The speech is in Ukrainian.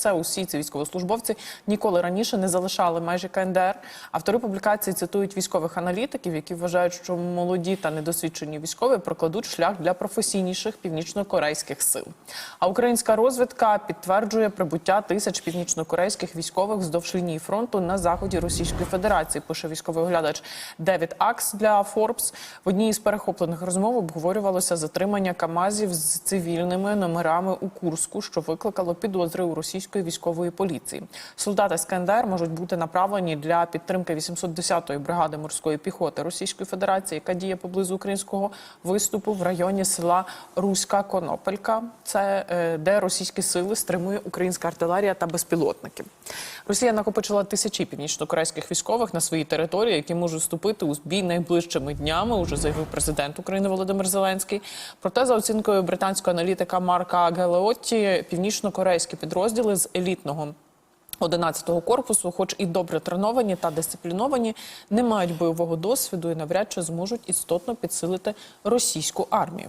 Це усі ці військовослужбовці ніколи раніше не залишали майже КНДР. Автори публікації цитують військових аналітиків, які вважають, що молоді та недосвідчені військові прокладуть шлях для професійніших північнокорейських сил. А українська розвідка підтверджує прибуття тисяч північнокорейських військових вздовж лінії фронту на заході Російської Федерації. Пише військовий оглядач Девід Акс для Forbes. В одній із перехоплених розмов обговорювалося затримання Камазів з цивільними номерами у Курску, що викликало підозри у російської військової поліції. Солдати з КНДР можуть бути направлені для підтримки 810-ї бригади морської піхоти Російської Федерації, яка діє поблизу українського виступу в районі села Руська Конопелька. Це е, де російські сили стримує українська артилерія та безпілотники. Росія накопичила тисячі північнокорейських військових на своїй території, які можуть вступити у збій найближчими днями. Уже заявив президент України Володимир Зеленський. Проте, за оцінкою британського аналітика Марка Гелеотті, північнокорейські підрозділи з елітного 11-го корпусу, хоч і добре треновані та дисципліновані, не мають бойового досвіду і навряд чи зможуть істотно підсилити російську армію.